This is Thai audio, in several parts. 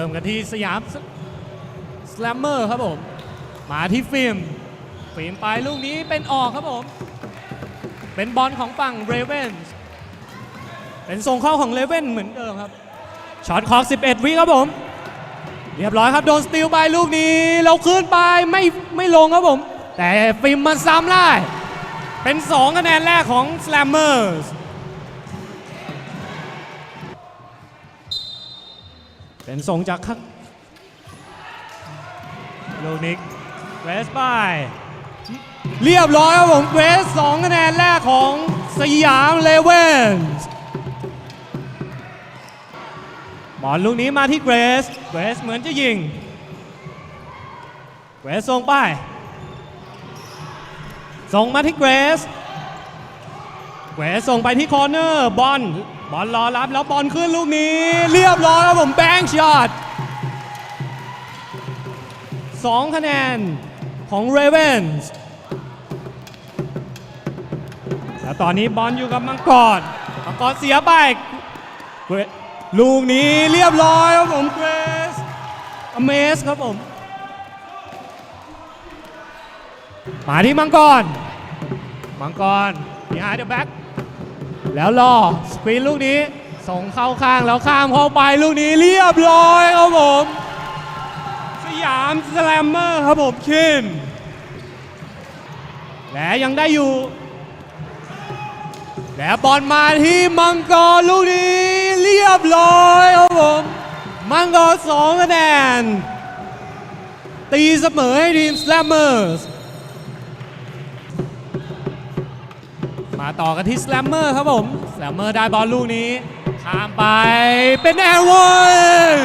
เริ่มกันที่สยามสแลมเมอร์ครับผม มาที่ฟิล์มฟิล์มไปลูกนี้เป็นออกครับผม เป็นบอลของฝั่งเรเวนเป็นทรงเข้าของเรเวนเหมือนเดิมครับช็อตคอก11 วิครับผม เรียบร้อยครับโดนสตีลไปลูกนี้เราขึ้นไปไม่ไม่ลงครับผม แต่ฟิล์มมันซ้ำได้ เป็น 2 คะแนนแรกของ Slammers เป็นส่งจากข้างลูกนิกเวสไปเรียบร้อยครับผมเวสสองคะแนนแรกของสยามเลเวนส์บอลลูกนี้มาที่เกรสเกรสเหมือนจะยิงเกรสส่งไป ส่งมาที่เกรสเกรสส่งไปที่คอร์เนอร์บอล บอลรอรับแล้วบอลขึ้นลูกนี้ เรียบร้อยครับผมแบงค์ช็อตสองคะแนนของเรเวนส์แล้วตอนนี้บอลอยู่กับมังกรมังกรเสียไปเกรลูกนี้เรียบร้อยครับผมเกรสอเมสครับผมมาที่มังกร มังกร behind the back แแล้วรอสกรีนลูกนี้ ส่งเข้าข้างแล้วข้ามเข้าไปลูกนี้เรียบร้อยครับผม สยามสแลมเมอร์ครับผมคิมและยังได้อยู่ และบอลมาที่มังกรลูกนี้เรียบร้อยครับผม มังกรสองคะแนนตีเสมอให้ทีมสแลมเมอร์ มาต่อกันที่สแลมเมอร์ครับผมสแลมเมอร์ได้บอลลูกนี้ข้ามไปเป็นแอร์วอน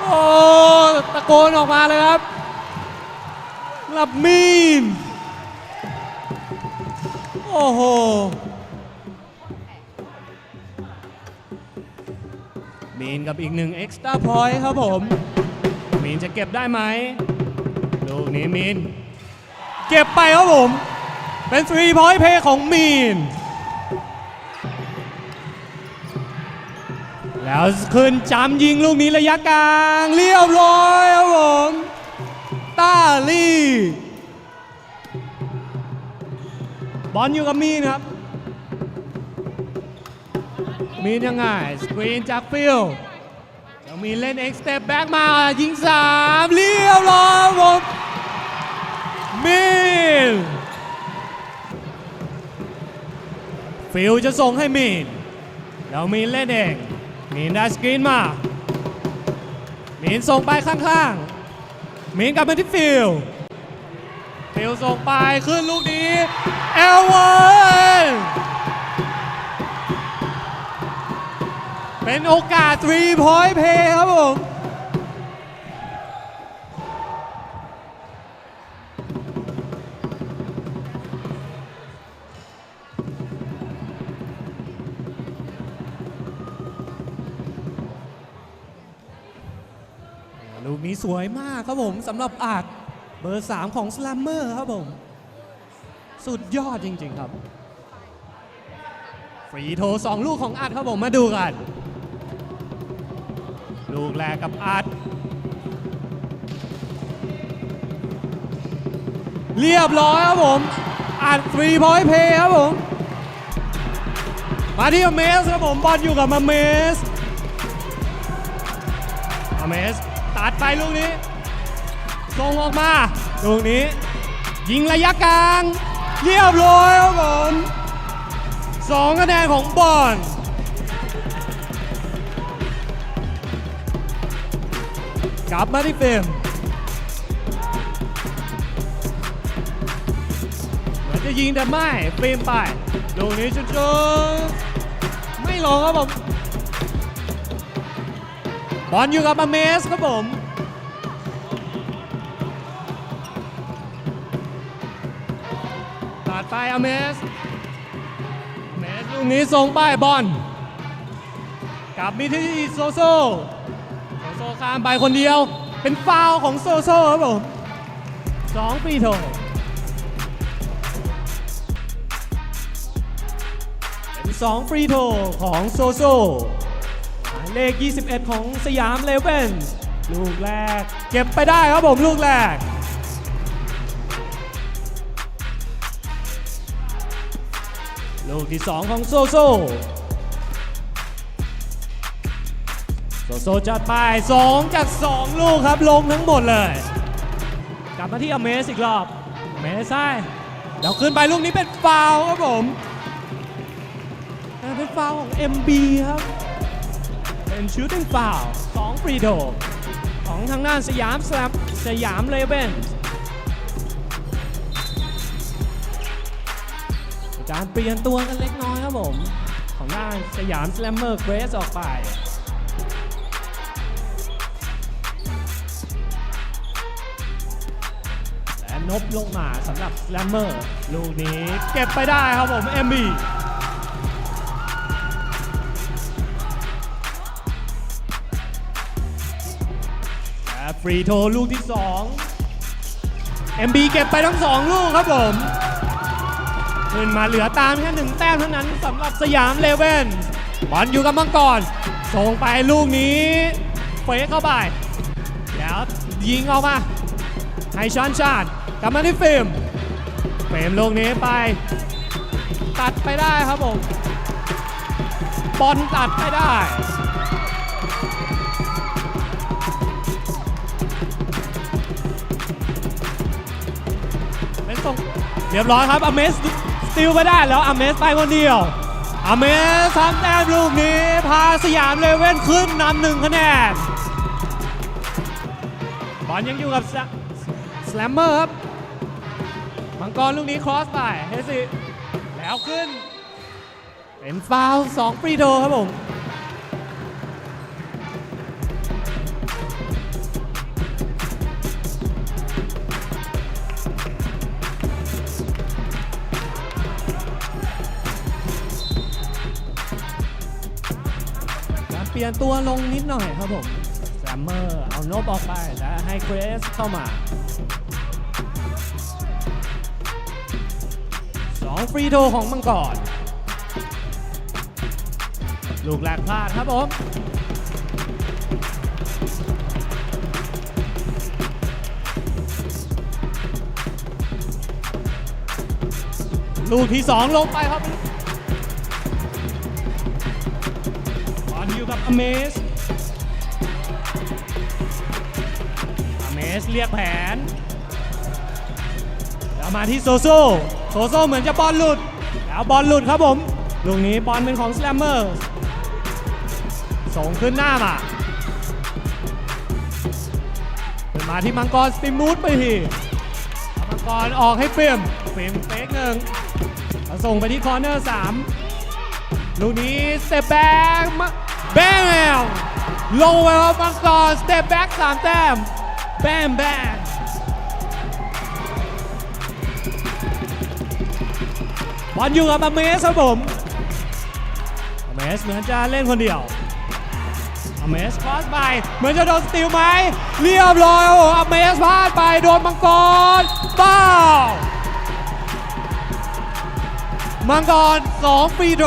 โอ้ตะโกนออกมาเลยครับลับมีนโอ้โหมีนกับอีกหนึ่งเอ็กซ์ตร้าพอยต์ครับผม มีนจะเก็บได้ไหมลูกนี้มีน เก็บไปครับผม เป็นทรีพอยต์เพย์ของมีน แล้วขึ้นจำยิงลูกนี้ระยะกลาง เรียบร้อยครับผมต้าลี่บอลอยู่กับมีนครับ มีนยังไง สกรีนจากฟิลยังมีเล่นเอ็กซ์เตปแบ็กมายิงสามเรียบร้อยครับผมมีน ฟิลจะส่งให้มีน แล้วมีนเล่นเอง มีนได้สกรีนมา มีนส่งไปข้างๆ มีนกลับมาที่ฟิลฟิลส่งไปขึ้นลูกนี้เอลวนเป็นโอกาส 3 point play ครับผม สวยมากครับผมสำหรับอาจเบอร์ 3 ของสลัมเมอร์ครับผม สุดยอดจริง ๆ ครับ ฟรีโทร2ลูกของอัดครับผมมาดูกัน ลูกแรกกับอัด เรียบร้อยครับผมอัดฟรีพอยต์เพย์ครับผม มาที่อเมสครับผมบอลอยู่กับอเมสอเมส ตัดไปลูกนี้ส่งออกมาลูกนี้ ยิงระยะกลาง เรียบร้อยครับผมสองคะแนนของบอลกลับมาที่เฟรมเหมือนจะยิงแต่ไม่เฟรมไปลูกนี้ชุดๆไม่ลงครับผม บอลอยู่กับอเมสครับผม ตัดไปอเมสเมสลูกนี้ส่งไปบอลกลับมีที่โซโซ โซโซข้ามไปคนเดียว เป็นฟาวของโซโซครับผมสองปีโทเป็นสองฟรีโทของโซโซ เลข 21 ของสยามเลเว่นลูกแรก เก็บไปได้ครับผมลูกแรก ลูกที่ 2 ของโซโซ โซโซจัดไป 2 จาก 2 ลูกครับลงทั้งหมดเลย กลับมาที่อเมสอีกรอบเมสไซเดี๋ยวขึ้นไปลูกนี้เป็นฟาวครับผมเป็นฟาวของ MB ครับ เป็นชูตติ้งฟาวล์2ฟรีโดของทางด้านสยามสแลมสยามเลเว่นการเปลี่ยนตัวกันเล็กน้อยครับผม ของด้านสยามสแลมเมอร์เกรสออกไปและนบลงมาสำหรับสแลมเมอร์ลูกนี้เก็บไปได้ครับผม MB และ ฟรีโทลูกที่2 MB เก็บไปทั้ง 2 ลูกครับผมขึ้นมาเหลือตามแค่หนึ่งแต้มเท่านั้นสำหรับสยามเลเว่นบอลอยู่กับมังกรส่งไปลูกนี้เฟกเข้าไป แล้วยิงออกมา ให้ชานชาญกลับมาที่ฟิล์มเฟรมลูกนี้ไป ตัดไปได้ครับผมบอลตัดไปได้ ส่งเรียบร้อยครับอเมสสติลไปได้แล้วอเมสไปคนเดียวอเมสทำแต้มลูกนี้พาสยามเลเว่นขึ้นนำหนึ่งคะแนนบอลยังอยู่กับสแลมเมอร์ครับมังกรลูกนี้ครอสไปเฮสิแล้วขึ้นเป็นฟาวสองฟรีโดครับผม ลี่ยนตัวลงนิดหน่อยครับผมแซมเมอร์เอาโนบออกไปและให้เกรสเข้ามาสองฟรีโดของมังกรลูกแรกพลาดครับผมลูกที่สองลงไปครับ กับอเมสอเมสเรียกแผนแล้วมาที่โซโซโซโซเหมือนจะบอลหลุด แล้วบอลหลุดครับผมลูกนี้บอลเป็นของสแลมเมอร์ส่งขึ้นหน้ามามาที่มังกรสติมมูดไปทีมังกรออกให้เฟิล์มฟิล์มเฟกหนึ่งส่งไปที่คอร์เนอร์สามลูกนี้เตปแบ็ก แบมลงไปครับมังกรสเตปแบ็กสามแต้มแบมแบมบอลอยู่กับอเมสครับผมอเมสเหมือนจะเล่นคนเดียวอเมสพลาดไปเหมือนจะโดนสติลไหมเรียบร้อยโอ้อเมสพลาดไปโดนมังกรป้ามังกร2ฟรีโด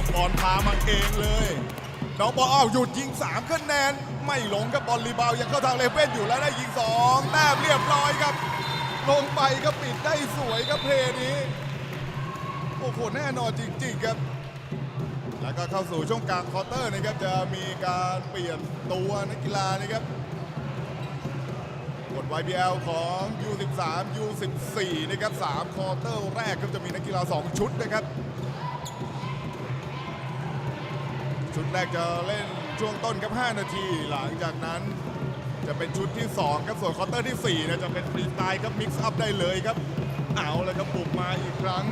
องบอลพามาเองเลยน้องบอลอ้าวหยุดยิง3คะแนน ไม่หลงกับบอลรีบาวยังเข้าทางเลเว่นอยู่แล้วได้ยิง2แต้มเรียบร้อยครับ ลงไปก็ปิดได้สวยครับเพลย์นี้ โอ้โหแน่นอนจริงๆครับ แล้วก็เข้าสู่ช่วงกลางควอเตอร์นะครับจะมีการเปลี่ยนตัวนักกีฬานะครับกด YBL ของ U13 U14 นะครับ3ควอเตอร์แรกก็จะมีนักกีฬา 2 ชุดนะครับ ชุดแรกจะเล่นช่วงต้นครับ 5 นาที หลังจากนั้นจะเป็นชุดที่ 2 ครับ ส่วนควอเตอร์ที่4เนี่ยจะเป็นฟรีสไตล์ครับ มิกซ์อัพได้เลยครับ เอาเลยครับบุกมาอีกครั้ง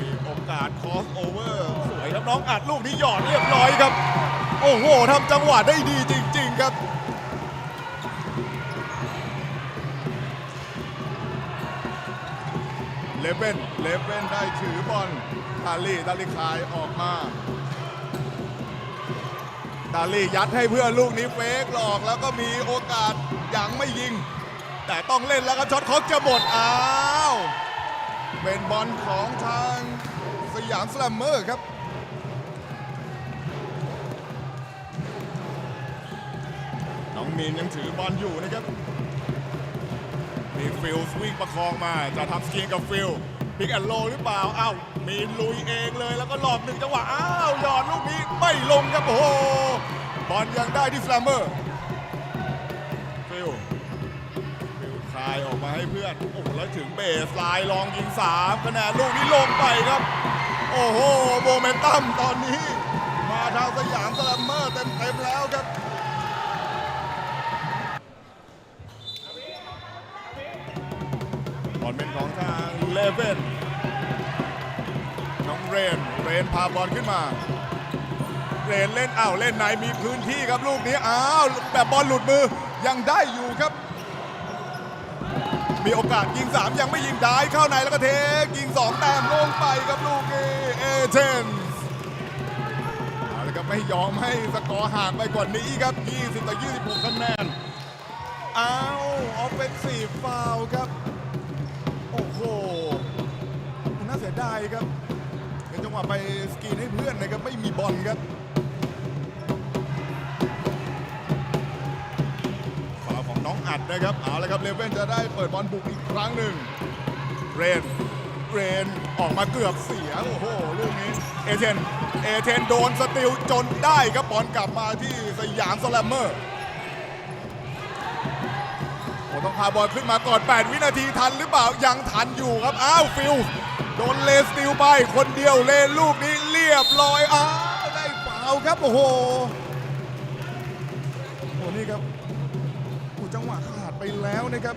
มีโอกาสคอสโอเวอร์ สวยครับ น้องอัดลูกนี้หยอดเรียบร้อยครับ โอ้โหทำจังหวะได้ดีจริง ๆ ครับเลเว่นเลเว่นได้ถือบอล ดาลี่ดาลี่คายออกมา ดาลี่ยัดให้เพื่อนลูกนี้เฟกหลอกแล้วก็มีโอกาสยังไม่ยิง แต่ต้องเล่นแล้วก็ช็อตค็อกจะหมดอ้าว เป็นบอลของทางสยามสแลมเมอร์ครับน้องมีนยังถือบอลอยู่นะครับมีฟิลส์วิ่งประคองมาจะทำสกีนกับฟิล พิกแอนโลหรือเปล่าอ้าวมีนลุยเองเลยแล้วก็หลอกหนึ่งจังหวะอ้าวหยอดลูกนี้ไม่ลงครับโอ้โหบอลยังได้ที่สแลมเมอร์ฟิลฟิลคายออกมาให้เพื่อนโอ้โหแล้วถึงเบสไลน์ลองยิง3คะแนนลูกนี้ลงไปครับ โอ้โหโมเมนตัมตอนนี้ มาทางสยามสแลมเมอร์เต็มๆแล้วครับบอลเป็นของ เว่นน้องเรน เรนพาบอลขึ้นมา เรนเล่นอ้าวเล่นไหนมีพื้นที่ครับลูกนี้อ้าวแบบบอลหลุดมือยังได้อยู่ครับ มีโอกาสยิง 3 ยังไม่ยิงได้เข้าในแล้วก็เทยิง 2 แต้มลงไปครับลูกนี้เอเทนส์อาละครับไม่ยอมให้สกอร์ห่างไปกว่านี้ครับ 20 ต่อ 26คะแนนอ้าวออฟเฟนซีฟฟาวครับ ครับเป็นจังหวะไปสกีนให้เพื่อนนะครับไม่มีบอลครับฟาวของน้องอัดนะครับเอาละครับเลเว่นจะได้เปิดบอลบุกอีกครั้งหนึ่งเรนเรนออกมาเกือบเสียโอ้โหลูกนี้เอเทนเอเทนโดนสติลจนได้ครับบอลกลับมาที่สยามสแลมเมอร์โอ้ต้องพาบอลขึ้นมาก่อน 8 วินาทีทันหรือเปล่ายังทันอยู่ครับ อ้าว ฟิล โดนเลสติลไปคนเดียวเลนลูกนี้เรียบร้อยอ้าวได้ฟาวครับโอ้โหโอ้นี่ครับโอ้จังหวะขาดไปแล้วนะครับ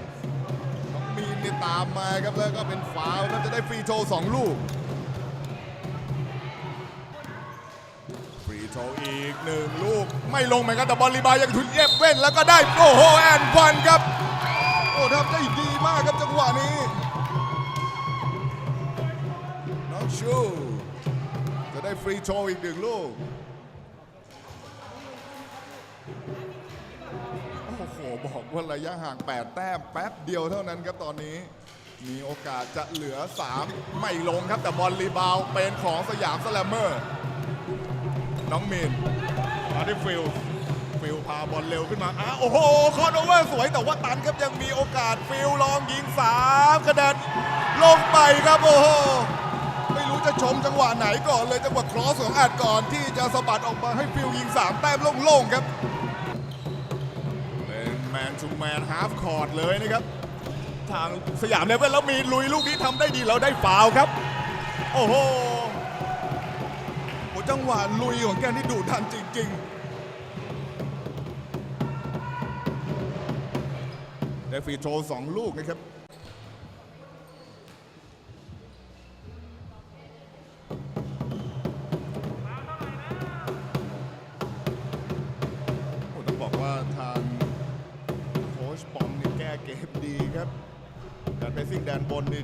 มีนนี่ตามมาครับแล้วก็เป็นฟาวครับจะได้ฟรีโชว์สองลูกฟรีโชว์อีกหนึ่งลูก ไม่ลงเหมือนกันแต่บอลรีบาวยังถุนเอฟเว่นแล้วก็ได้โอ้โหแอนฟันครับโอ้ทำได้ดีมากครับจังหวะนี้ ชูจะได้ฟรีโชว์อีกหนึ่งลูก โอ้โห บอกว่าระยะห่าง 8 แต้มแป๊บเดียวเท่านั้นครับตอนนี้ มีโอกาสจะเหลือ 3 ไม่ลงครับแต่บอลรีบาวเป็นของสยามสแลมเมอร์ น้องมินมาที่ฟิลฟิลพาบอลเร็วขึ้นมาอ้าโอ้โห คอนโอเวอร์สวยแต่ว่าตันครับยังมีโอกาสฟิลลองยิง3คะแนนลงไปครับโอ้โห ชมจังหวะไหนก่อนเลยจังหวะครอสของอาจก่อนที่จะสะบัดออกมาให้ฟิลยิง 3 แต้มโล่งๆครับเป็นแมนทูแมนฮาฟคอร์ดเลยนะครับ ทางสยามเลเว่นแล้วมีลุยลูกนี้ทำได้ดีแล้วได้ฟาวครับ โอ้โหจังหวะลุยของแกนี่ดุดันจริง ๆได้ฟรีโชว์สองลูกนะครับ ครับการไปซิ่งแดนบนนี่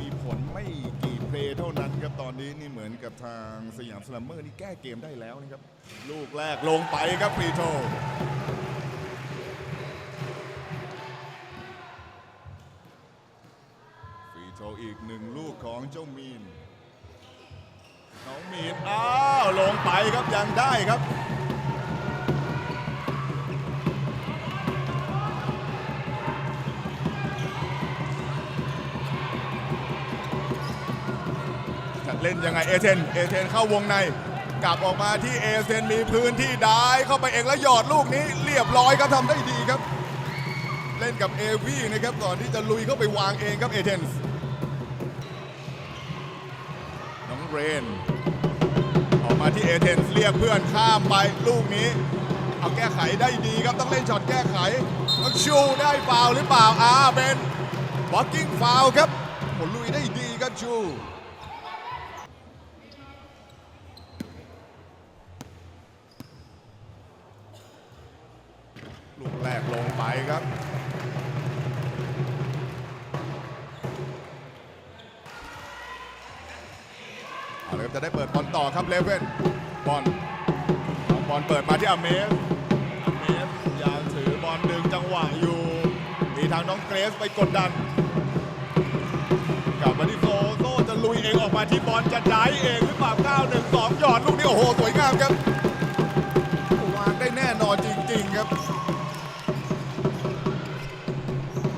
มีผลไม่กี่เพลย์เท่านั้นครับตอนนี้นี่เหมือนกับทางสยามสแลมเมอร์นี่แก้เกมได้แล้วนะครับ ลูกแรกลงไปครับฟรีโชว์ฟรีโชว์อีกหนึ่งลูกของเจ้ามีนน้องมีนอ้าวลงไปครับยังได้ครับ ยังไงเอเทนเอเทนเข้าวงใน กลับออกมาที่เอเทนมีพื้นที่ได้เข้าไปเองแล้วหยอดลูกนี้เรียบร้อยครับทำได้ดีครับ เล่นกับเอวี่นะครับก่อนที่จะลุยเข้าไปวางเองครับเอเทนส์น้องเรนออกมาที่เอเธนส์เรียกเพื่อนข้ามไปลูกนี้เอาแก้ไขได้ดีครับต้องเล่นช็อตแก้ไขต้องชูได้ฟาวหรือเปล่าอ่าเป็นบ็อกกิ้งฟาวครับโหลุยได้ดีครับชู ลูกแรกลงไปครับ เอาเลยครับจะได้เปิดบ อลต่อครับเลเว่นบอลบอลเปิดมาที่อเมสอเมสยังถือบอลดึงจังหวะอยู่ มีทางน้องเกรซไปกดดันกลับมาที่โซโซจะลุยเองออกมาที่บอลจะได้เองหรือเปล่า9 1 2หยอดลูกนี้โอ้โหสวยงามครับวางได้แน่นอนจริง ๆ ครับ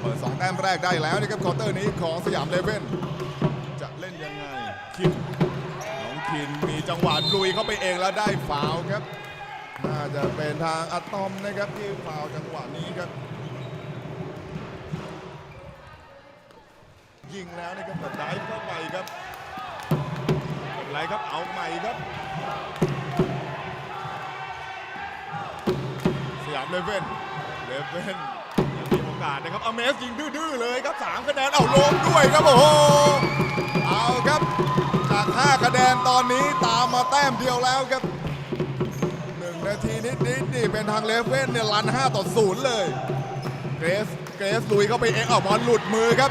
เปิด2แต้มแรกได้แล้วนะครับควอเตอร์นี้ของสยามเลเว่น จังหวะลุยเข้าไปเองแล้วได้ฟาวครับ น่าจะเป็นทางอะตอมนะครับที่ฟาวจังหวะนี้ครับ ยิงแล้วนะครับแต่ได้เข้าไปครับไม่เป็นไรครับเอาใหม่ครับสยามเลเว่นเลเว่นมีโอกาสนะครับอเมสยิงดื้อๆเลยครับ3คะแนนเอาลงด้วยครับโอ้โหเอาครับ จาก5คะแนนตอนนี้ตามมาแต้มเดียวแล้วครับ1นาทีนิดๆนี่เป็นทางเลเว่นเนี่ยลัน5ต่อ0เลยเกรสเกรสลุยเข้าไปเองเอาบอลหลุดมือครับ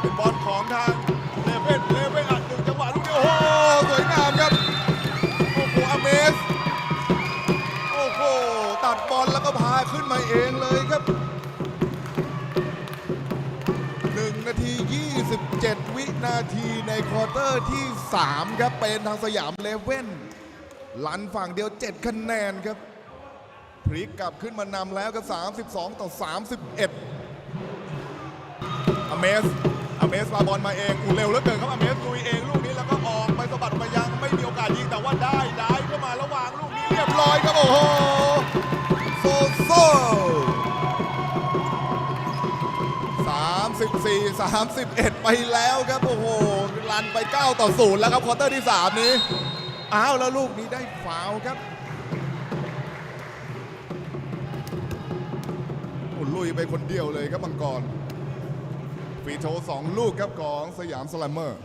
เป็นบอลของทางเลเว่นเลเว่นอัดหนึ่งจังหวะลูกนี้โอ้โหสวยงามครับโอ้โหอเมสโอ้โหตัดบอลแล้วก็พาขึ้นมาเอง นาทีในควอเตอร์ที่ 3 ครับเป็นทางสยามเลเว่นลันฝั่งเดียว 7 คะแนนครับ พลิกกลับขึ้นมานำแล้วกับ 32 ต่อ 31อเมสอเมสมาบอลมาเองอูเร็วเหลือเกินครับอเมสลุยเองลูกนี้แล้วก็ออกไปสะบัดออกมายังไม่มีโอกาสยิงแต่ว่าได้ได้เข้ามาระหว่างลูกนี้เรียบร้อยครับโอ้โหโซโซ 34 31 ไปแล้วครับโอ้โหลันไป 9 ต่อ 0 แล้วครับควอเตอร์ที่ 3 นี้อ้าวแล้วลูกนี้ได้ฟาวครับลุยไปคนเดียวเลยครับมังกรฟีโทสองลูกครับของสยามสแลมเมอร์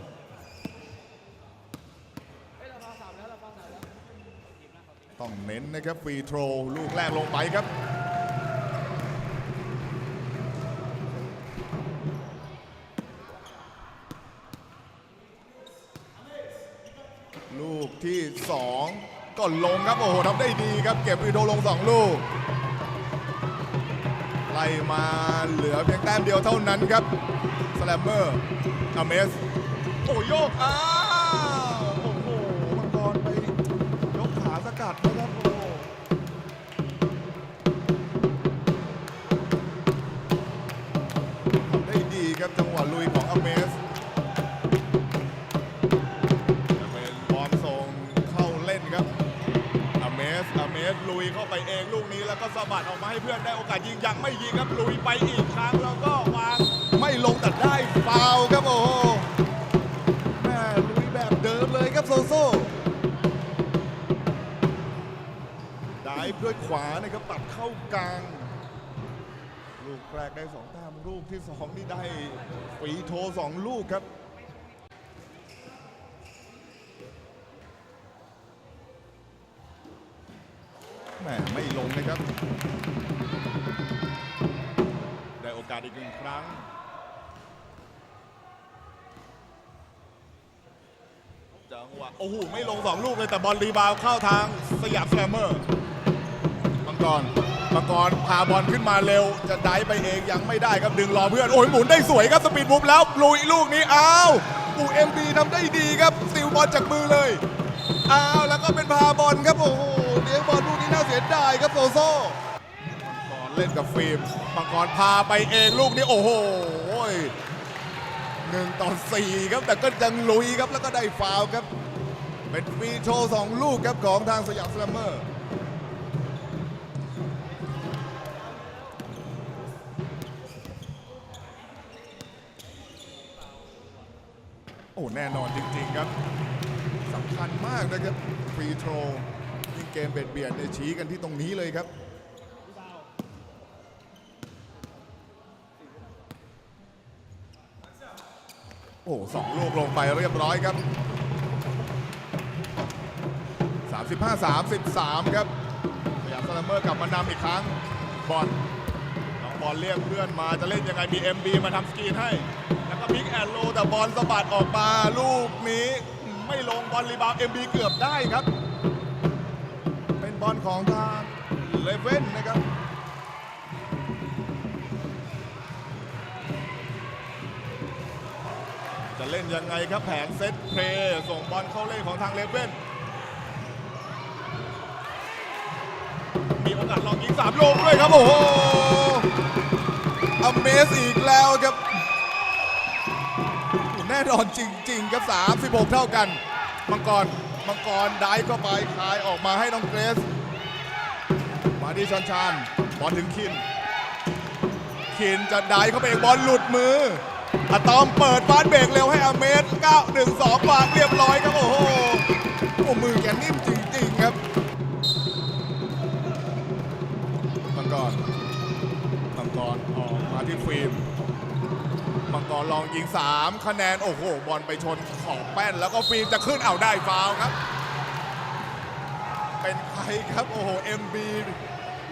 ต้องเน้นนะครับฟรีโทรลูกแรกลงไปครับ ลูกที่ 2ก็ลงครับ โอ้โหทำได้ดีครับ เก็บอีโดลง2ลูก ไล่มาเหลือเพียงแต้มเดียวเท่านั้นครับ สแลมเมอร์อเมส โอ้โยกอ้า เมสเมสลุยเข้าไปเองลูกนี้แล้วก็สะบัดออกมาให้เพื่อนได้โอกาสยิงยังไม่ยิงครับลุยไปอีกครั้งแล้วก็วางไม่ลงแต่ได้ฟาวครับโอ้โหแม่ลุยแบบเดิมเลยครับโซโซได้ด้วยขวานะครับตัดเข้ากลาง ลูกแรกได้สองแต้มลูกที่สองนี่ได้ฝีโทสองลูกครับ แหมไม่ลงนะครับ ได้โอกาสอีกหนึ่งครั้ง จังหวะโอ้โหไม่ลงสองลูกเลยแต่บอลรีบาวเข้าทางสยามแซมเมอร์มังกรมังกรพาบอลขึ้นมาเร็ว จะได้ไปเองยังไม่ได้ครับดึงรอเพื่อนโอ้ยหมุนได้สวยครับสปีดมุฟแล้วลุยลูกนี้อ้าวอูเอ็มบีทำได้ดีครับสติลบอลจากมือเลยอ้าวแล้วก็เป็นพาบอลครับโอ้โหเลี้ยงบอลลูกนี้ น่าเสียดายครับโซโซมังกรเล่นกับฟิล์มมังกรพาไปเองลูกนี้โอ้โหหนึ่งต่อสี่ครับแต่ก็ยังลุยครับแล้วก็ได้ฟาวครับ เป็นฟรีโชว์สองลูกครับของทางสยามสแลมเมอร์โอ้แน่นอนจริง ๆ ครับสำคัญมากนะครับฟรีโทร เกมเบียดเบียดเนี่ยชี้กันที่ตรงนี้เลยครับโอ้สองลูกลงไปเรียบร้อยครับ 35 33 ครับสยามสแลมเมอร์กลับมานำอีกครั้ง บอลน้องบอลเรียกเพื่อนมาจะเล่นยังไงมี MB มาทำสกรีนให้ แล้วก็พิกแอนโลแต่บอลสะบัดออกมา ลูกนี้ ไม่ลงบอลรีบาว MB เกือบได้ครับ อลของทางเลเว่นนะครับจะเล่นยังไงครับแผงเซตเพลย์ส่งบอลเข้าเล่นของทางเลเว่นมีโอกาสลองยิงสามลูกด้วยครับ โอ้โหอเมสอีกแล้วครับ แน่นอนจริง ๆ ครับ 36 เท่ากัน มังกร มังกรได้เข้าไปคายออกมาให้น้องเกรส มาที่ชันชานบอลถึงคิน คินจะได้เข้าไปเองบอลหลุดมืออะตอมเปิดฟาสเบรกเร็วให้อเมส9 1 2วางเรียบร้อยครับโอ้โหโอ้มือแกนิ่มจริง ๆ ครับมังกรมังกรออกมาที่ฟิล์มมังกรลองยิง 3 คะแนน โอ้โห บอลไปชนขอบแป้น แล้วก็ฟิล์มจะขึ้นเอาได้ฟาวครับ เป็นใครครับโอ้โห MB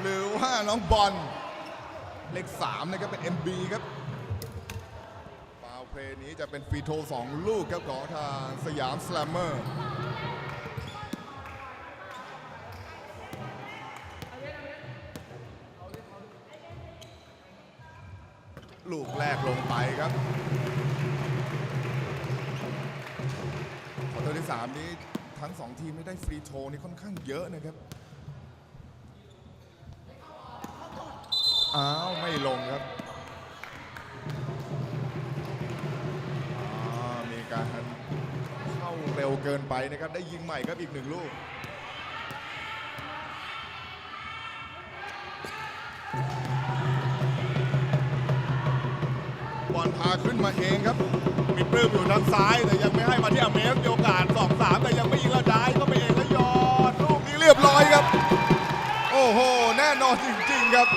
หรือว่าน้องบอลเลข3นะครับเป็น MB ครับฟาวเพลย์นี้จะเป็นฟรีโทสองลูกครับของทางสยามสแลมเมอร์ลูกแรกลงไปครับควอเตอร์ที่ 3 นี้ ทั้ง2ทีมไม่ได้ฟรีโทนี่ค่อนข้างเยอะนะครับ อ้าว ไม่ลงครับอ่ามีการเข้าเร็วเกินไปนะครับ ได้ยิงใหม่ครับอีกหนึ่งลูก ขึ้นมาเองครับ มีปลื้มอยู่ทางซ้ายแต่ยังไม่ให้มาที่อเมสมีโอกาส2-3แต่ยังไม่ยิงแล้วได้ก็ไปเองแล้วยอดลูกนี้เรียบร้อยครับ โอ้โห แน่นอนจริงๆครับ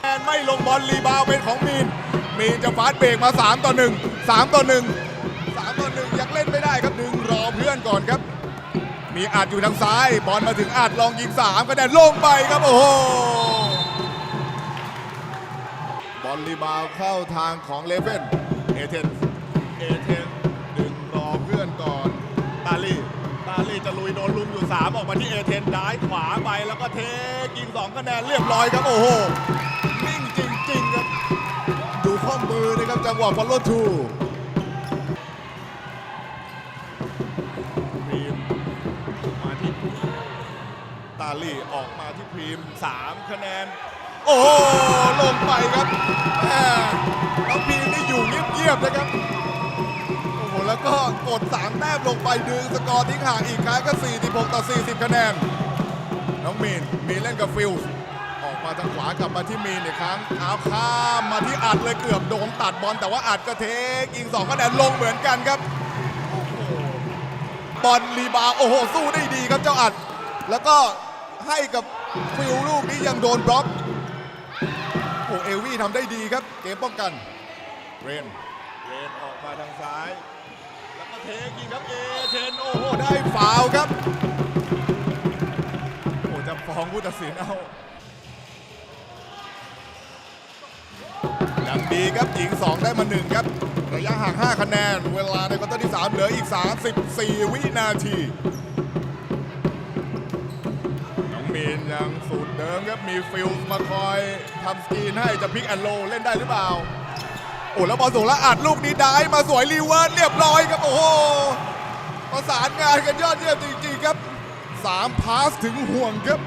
แอนไม่ลงบอลรีบาวเป็นของมีน มีนจะฟาสต์เบรกมา 3 ต่อ 1 3 ต่อ 1 3 ต่อ 1 ยังเล่นไม่ได้ครับดึงรอเพื่อนก่อนครับ มีอัดอยู่ทางซ้าย บอลมาถึงอัดลองยิง3คะแนนลงไปครับ โอ้โห อลรีบาวเข้าทางของเลเว่นเอเทนเอเทนดึงรอเพื่อนก่อนตาลีตาลีจะลุยโดนลุมอยู่ 3 ออกมาที่เอเทนได้ขวาไปแล้วก็เทกิน2คะแนนเรียบร้อยครับ โอ้โห นิ่งจริง ๆ ครับ ดูข้อมือนะครับ จังหวะ follow two พรีมมาที่ตาลีออกมาที่พรีม 3 คะแนน โอ้โหลงไปครับแหมน้องพีนี่อยู่เงียบๆนะครับ โอ้โห แล้วก็กด3แต้มลงไปดึงสกอร์ทิ้งห่างอีกครั้งก็ 46 ต่อ 40 คะแนน น้องมีน มีเล่นกับฟิลส์ออกมาทางขวากลับมาที่มีนอีกครั้งเอาข้ามมาที่อัดเลยเกือบโดนตัดบอลแต่ว่าอัดก็เทคยิง2คะแนนลงเหมือนกันครับบอลรีบาวโอ้โห สู้ได้ดีครับเจ้าอัด แล้วก็ให้กับฟิลลูกนี้ยังโดนบล็อก โอ้เอวี่ทำได้ดีครับ เกมป้องกัน เรน เรนออกมาทางซ้าย แล้วก็เทกิงครับเอเทนโอ้โหได้ฟาวล์ครับ โอ้จะฟ้องผู้ตัดสินเอายังดีครับหญิง 2 ได้มา 1 ครับ ระยะห่าง 5 คะแนน เวลาในควอเตอร์ที่ 3 เหลืออีก 34 วินาทีีนยังสูตรเดิมครับ มีฟิลมาคอยทำสกีนให้จะพิกแอนโลเล่นได้หรือเปล่า โอ้แล้วบอลสูงแล้วอัดลูกนี้ได้มาสวยรีเวิร์สเรียบร้อยครับ โอ้โหประสานงานกันยอดเยี่ยมจริงๆครับ3พาสถึงห่วงครับ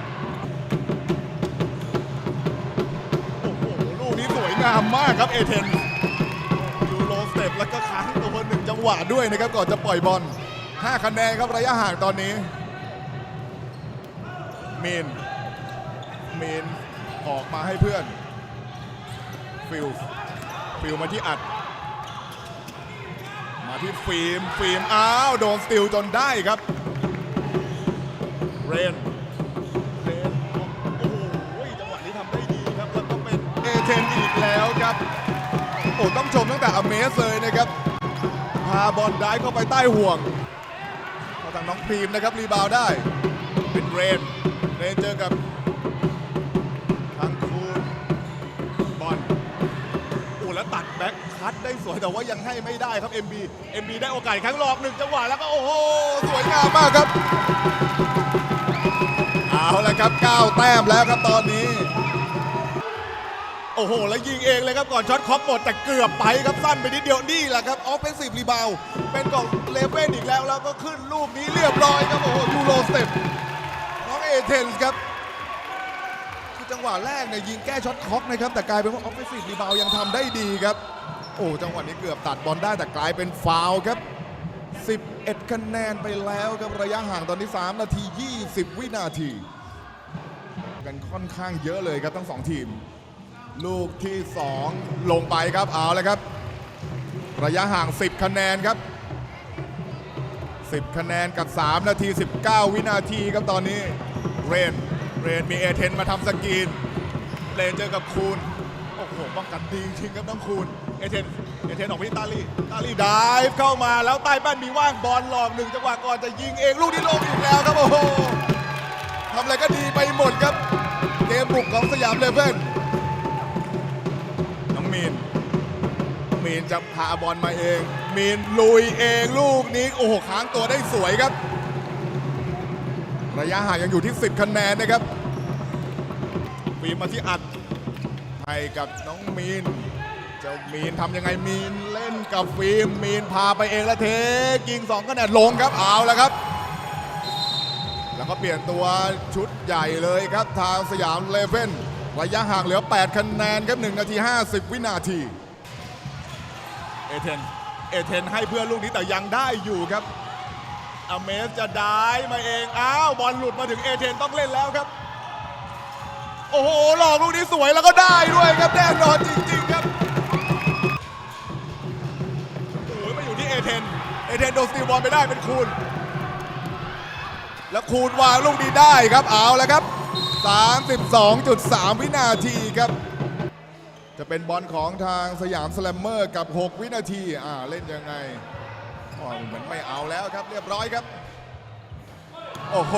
โอ้โห ลูกนี้สวยงามมากครับเอเทนยูโรสเต็ปแล้วก็ค้างตัวหนึ่งจังหวะด้วยนะครับก่อนจะปล่อยบอล5คะแนนครับระยะห่างตอนนี้ มีนมีนออกมาให้เพื่อน ฟิลฟิลมาที่อัด มาที่ฟิล์มฟิล์มอ้าวโดนสติลจนได้ครับรนเรนโอ้โหจังหวะนี้ทำได้ดีครับแล้วก็เป็นเอเทนอีกแล้วครับโอ้ต้องชมตั้งแต่อเมสเลยนะครับ พาบอลได้เข้าไปใต้ห่วงเข้าทางน้องพีมนะครับ รีบาวได้ เป็นเรน เรนเจอกับทางคูนบอลโอ้แล้วตัดแบ็คคัดได้สวยแต่ว่ายังให้ไม่ได้ครับ MB MB ได้โอกาสอีกครั้งหลอกหนึ่งจังหวะแล้วก็โอ้โหสวยงามมากครับ เอาละครับ9แต้มแล้วครับตอนนี้ โอ้โห แล้วยิงเองเลยครับก่อนช็อตค็อกหมดแต่เกือบไปครับสั้นไปนิดเดียวนี่แหละครับออฟเฟนซีฟรีบาวเป็นของเลเว่นอีกแล้วแล้วก็ขึ้นลูกนี้เรียบร้อยครับโอ้โหยูโรสเต็ป เทนส์ครับคือจังหวะแรกเนี่ยยิงแก้ช็อตคล็อกนะครับ แต่กลายเป็นว่าออฟเฟนซีฟรีบาวยังทำได้ดีครับ โอ้จังหวะนี้เกือบตัดบอลได้แต่กลายเป็นฟาวครับ 11 คะแนนไปแล้วครับระยะห่างตอนนี้ 3 นาที 20 วินาที กันค่อนข้างเยอะเลยครับทั้งสองทีม ลูกที่ 2 ลงไปครับเอาเลยครับ ระยะห่าง 10 คะแนนครับ 10 คะแนนกับ 3 นาที 19 วินาทีครับตอนนี้ เรน เรนมีเอเทนมาทำสกรีน เรนเจอกับคูน โอ้โหป้องกันดีจริงครับน้องคูน เอเทน เอเทนออกไปที่ตาลีตาลีไดฟเข้ามาแล้วใต้บ้านมีว่างบอลหลอกหนึ่งจังหวะก่อนจะยิงเองลูกนี้ลงอีกแล้วครับโอ้โหทำอะไรก็ดีไปหมดครับ เกมบุกของสยามเลเว่น มีนจะพาบอลมาเอง มีนลุยเองลูกนี้ โอ้โหค้างตัวได้สวยครับ ระยะห่างยังอยู่ที่ 10คะแนนนะครับฟีมมาที่อัดให้กับน้องมีนเจ้ามีนทำยังไงมีนเล่นกับฟิล์มมีนพาไปเองแล้วเทยิงสองคะแนนลงครับเอาแล้วครับ แล้วก็เปลี่ยนตัวชุดใหญ่เลยครับทางสยามเลเว่นระยะห่างเหลือ 8 คะแนนครับ 1 นาที 50 วินาที อเทน เอเทนให้เพื่อนลูกนี้แต่ยังได้อยู่ครับอเมสจะได้มาเอง อ้าวบอลหลุดมาถึงเอเทนต้องเล่นแล้วครับ โอ้โหหลอกลูกนี้สวยแล้วก็ได้ด้วยครับแน่นอนจริงๆครับโอ้ยมาอยู่ที่เอเทน เอเทนโดนสตีบอลไปได้เป็นคูณ แล้วคูณวางลูกนี้ได้ครับเอาแล้วครับ 32.3 วินาทีครับ จะเป็นบอลของทางสยามสแลมเมอร์กับ 6 วินาที อ่าเล่นยังไงอ๋อเหมือนไม่เอาแล้วครับเรียบร้อยครับ โอ้โห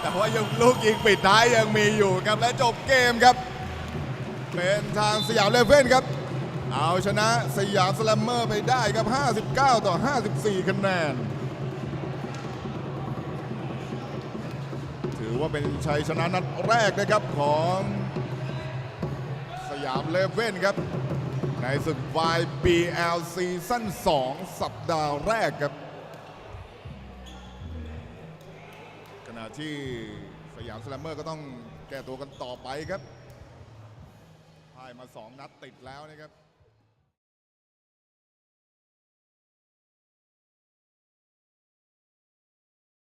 แต่ว่ายังลูกยิงปิดท้ายยังมีอยู่ครับและจบเกมครับ เป็นทางสยามเลเว่นครับ เอาชนะสยามสแลมเมอร์ไปได้ครับ 59 ต่อ 54 คะแนน ถือว่าเป็นชัยชนะนัดแรกนะครับของ ยามเลเว่นครับ ในศึก YBL ซีซั่น2สัปดาห์แรกครับ ขณะที่สยามสแลมเมอร์ก็ต้องแก้ตัวกันต่อไปครับพ่ายมา 2 นัดติดแล้วนะครับ